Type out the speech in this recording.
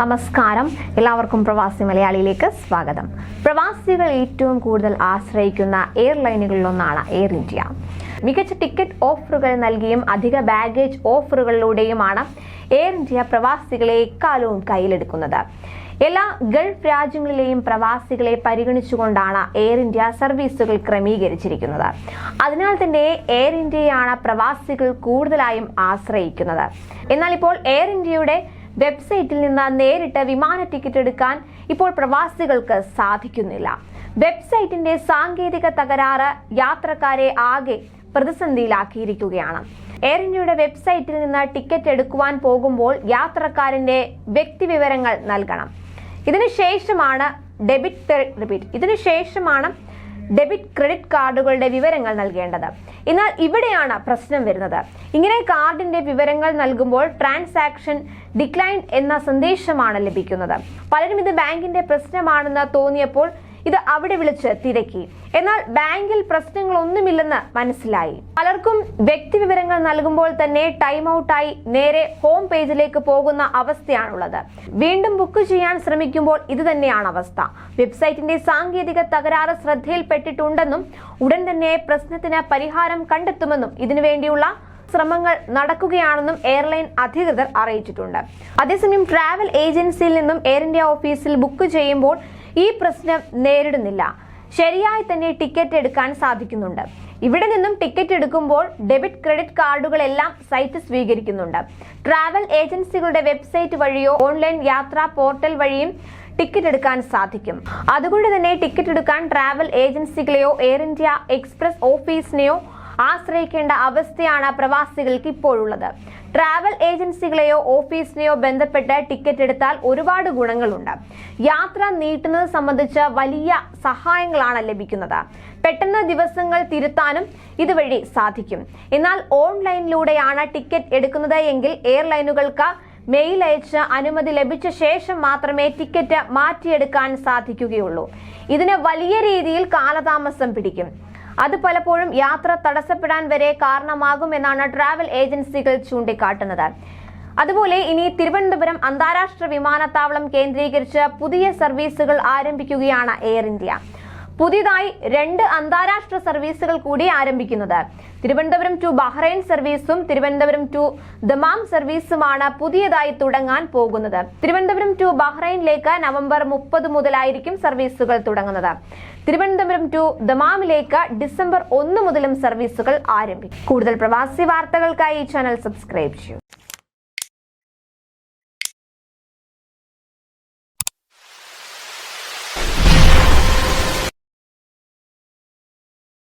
നമസ്കാരം. എല്ലാവർക്കും പ്രവാസി മലയാളിയിലേക്ക് സ്വാഗതം. പ്രവാസികൾ ഏറ്റവും കൂടുതൽ ആശ്രയിക്കുന്ന എയർലൈനുകളിലൊന്നാണ് എയർ ഇന്ത്യ. മികച്ച ടിക്കറ്റ് ഓഫറുകൾ നൽകിയും അധിക ബാഗേജ് ഓഫറുകളിലൂടെയുമാണ് എയർ ഇന്ത്യ പ്രവാസികളെ എക്കാലവും കയ്യിലെടുക്കുന്നത്. എല്ലാ ഗൾഫ് രാജ്യങ്ങളിലെയും പ്രവാസികളെ പരിഗണിച്ചുകൊണ്ടാണ് എയർ ഇന്ത്യ സർവീസുകൾ ക്രമീകരിച്ചിരിക്കുന്നത്. അതിനാൽ തന്നെ എയർ ഇന്ത്യയാണ് പ്രവാസികൾ കൂടുതലായും ആശ്രയിക്കുന്നത്. എന്നാൽ ഇപ്പോൾ എയർ ഇന്ത്യയുടെ വെബ്സൈറ്റിൽ നിന്ന് നേരിട്ട് വിമാന ടിക്കറ്റ് എടുക്കാൻ ഇപ്പോൾ പ്രവാസികൾക്ക് സാധിക്കുന്നില്ല. വെബ്സൈറ്റിന്റെ സാങ്കേതിക തകരാറ് യാത്രക്കാരെ ആകെ പ്രതിസന്ധിയിലാക്കിയിരിക്കുകയാണ്. എയർ ഇന്ത്യയുടെ വെബ്സൈറ്റിൽ നിന്ന് ടിക്കറ്റ് എടുക്കുവാൻ പോകുമ്പോൾ യാത്രക്കാരന്റെ വ്യക്തിവിവരങ്ങൾ നൽകണം. ഇതിനുശേഷമാണ് ഡെബിറ്റ് റിപ്പീറ്റ്. ഇതിനുശേഷമാണ് ഡെബിറ്റ് ക്രെഡിറ്റ് കാർഡുകളുടെ വിവരങ്ങൾ നൽകേണ്ടത്. എന്നാൽ ഇവിടെയാണ് പ്രശ്നം വരുന്നത്. ഇങ്ങനെ കാർഡിന്റെ വിവരങ്ങൾ നൽകുമ്പോൾ ട്രാൻസാക്ഷൻ ഡിക്ലൈൻ എന്ന സന്ദേശമാണ് ലഭിക്കുന്നത്. പലരും ഇത് ബാങ്കിന്റെ പ്രശ്നമാണെന്ന് തോന്നിയപ്പോൾ ഇത് അവിടെ വിളിച്ച് തിരക്കി. എന്നാൽ ബാങ്കിൽ പ്രശ്നങ്ങളൊന്നുമില്ലെന്ന് മനസ്സിലായി. പലർക്കും വ്യക്തിവിവരങ്ങൾ നൽകുമ്പോൾ തന്നെ ടൈം ഔട്ടായി നേരെ ഹോം പേജിലേക്ക് പോകുന്ന അവസ്ഥയാണുള്ളത്. വീണ്ടും ബുക്ക് ചെയ്യാൻ ശ്രമിക്കുമ്പോൾ ഇത് തന്നെയാണ് അവസ്ഥ. വെബ്സൈറ്റിന്റെ സാങ്കേതിക തകരാറ് ശ്രദ്ധയിൽപ്പെട്ടിട്ടുണ്ടെന്നും ഉടൻ തന്നെ പ്രശ്നത്തിന് പരിഹാരം കണ്ടെത്തുമെന്നും ഇതിനുവേണ്ടിയുള്ള ശ്രമങ്ങൾ നടക്കുകയാണെന്നും എയർലൈൻ അധികൃതർ അറിയിച്ചിട്ടുണ്ട്. അതേസമയം ട്രാവൽ ഏജൻസിയിൽ നിന്നും എയർ ഇന്ത്യ ഓഫീസിൽ ബുക്ക് ചെയ്യുമ്പോൾ ഈ പ്രശ്നം നേരിടുന്നില്ല. ശരിയായി തന്നെ ടിക്കറ്റ് എടുക്കാൻ സാധിക്കുന്നുണ്ട്. ഇവിടെ നിന്നും ടിക്കറ്റ് എടുക്കുമ്പോൾ ഡെബിറ്റ് ക്രെഡിറ്റ് കാർഡുകളെല്ലാം സൈറ്റ് സ്വീകരിക്കുന്നുണ്ട്. ട്രാവൽ ഏജൻസികളുടെ വെബ്സൈറ്റ് വഴിയോ ഓൺലൈൻ യാത്രാ പോർട്ടൽ വഴിയും ടിക്കറ്റ് എടുക്കാൻ സാധിക്കും. അതുകൊണ്ട് തന്നെ ടിക്കറ്റ് എടുക്കാൻ ട്രാവൽ ഏജൻസികളെയോ എയർ ഇന്ത്യ എക്സ്പ്രസ് ഓഫീസിനെയോ ആശ്രയിക്കേണ്ട അവസ്ഥയാണ് പ്രവാസികൾക്ക് ഇപ്പോഴുള്ളത്. ട്രാവൽ ഏജൻസികളെയോ ഓഫീസിനെയോ ബന്ധപ്പെട്ട് ടിക്കറ്റ് എടുത്താൽ ഒരുപാട് ഗുണങ്ങളുണ്ട്. യാത്ര നീട്ടുന്നത് സംബന്ധിച്ച് വലിയ സഹായങ്ങളാണ് ലഭിക്കുന്നത്. പെട്ടെന്ന് ദിവസങ്ങൾ തിരുത്താനും ഇതുവഴി സാധിക്കും. എന്നാൽ ഓൺലൈനിലൂടെയാണ് ടിക്കറ്റ് എടുക്കുന്നത് എങ്കിൽ എയർലൈനുകൾക്ക് മെയിൽ അയച്ച് അനുമതി ലഭിച്ച ശേഷം മാത്രമേ ടിക്കറ്റ് മാറ്റിയെടുക്കാൻ സാധിക്കുകയുള്ളൂ. ഇതിന് വലിയ രീതിയിൽ കാലതാമസം പിടിക്കും. അത് പലപ്പോഴും യാത്ര തടസ്സപ്പെടാൻ വരെ കാരണമാകുമെന്നാണ് ട്രാവൽ ഏജൻസികൾ ചൂണ്ടിക്കാട്ടുന്നത്. അതുപോലെ ഇനി തിരുവനന്തപുരം അന്താരാഷ്ട്ര വിമാനത്താവളം കേന്ദ്രീകരിച്ച് പുതിയ സർവീസുകൾ ആരംഭിക്കുകയാണ് എയർ ഇന്ത്യ. പുതിയതായി രണ്ട് അന്താരാഷ്ട്ര സർവീസുകൾ കൂടി ആരംഭിക്കുന്നത്. തിരുവനന്തപുരം ടു ബഹ്റൈൻ സർവീസും തിരുവനന്തപുരം ടു ദമാം സർവീസുമാണ് പുതിയതായി തുടങ്ങാൻ പോകുന്നത്. തിരുവനന്തപുരം ടു ബഹ്റൈനിലേക്ക് നവംബർ മുപ്പത് മുതലായിരിക്കും സർവീസുകൾ തുടങ്ങുന്നത്. തിരുവനന്തപുരം ടു ദമാമിലേക്ക് ഡിസംബർ ഒന്ന് മുതലും സർവീസുകൾ ആരംഭിക്കും. കൂടുതൽ പ്രവാസി വാർത്തകൾക്കായി ഈ ചാനൽ സബ്സ്ക്രൈബ് ചെയ്യൂ.